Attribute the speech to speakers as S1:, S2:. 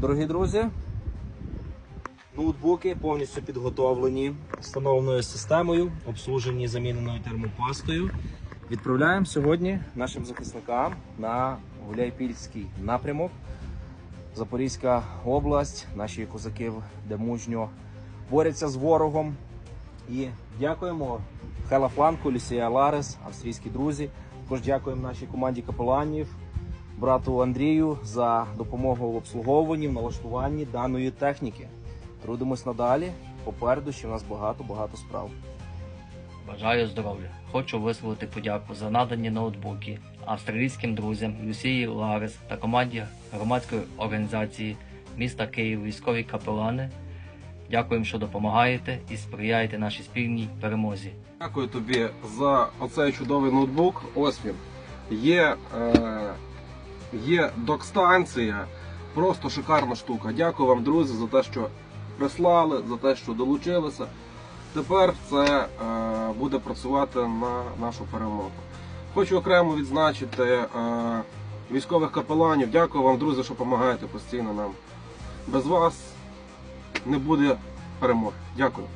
S1: Дорогі друзі, ноутбуки повністю підготовлені встановленою системою, обслужені заміненою термопастою. Відправляємо сьогодні нашим захисникам на Гуляйпільський напрямок. Запорізька область, наші козаки, де мужньо борються з ворогом. І дякуємо Хела Фланку, Люсія Ларес, австрійські друзі. Також дякуємо нашій команді капеланів, брату Андрію за допомогу в обслуговуванні, в налаштуванні даної техніки. Трудимось надалі. Попереду ще в нас багато-багато справ.
S2: Бажаю здоров'я. Хочу висловити подяку за надані ноутбуки австралійським друзям Люсії Ларес та команді громадської організації міста Київ військові капелани. Дякуємо, що допомагаєте і сприяєте нашій спільній перемозі.
S3: Дякую тобі за оцей чудовий ноутбук. Ось він. Є, е, є док-станція. Просто шикарна штука. Дякую вам, друзі, за те, що прислали, за те, що долучилися. Тепер це е, буде працювати на нашу перемогу. Хочу окремо відзначити е, військових капеланів. Дякую вам, друзі, що допомагаєте постійно нам. Без вас не буде перемоги. Дякую.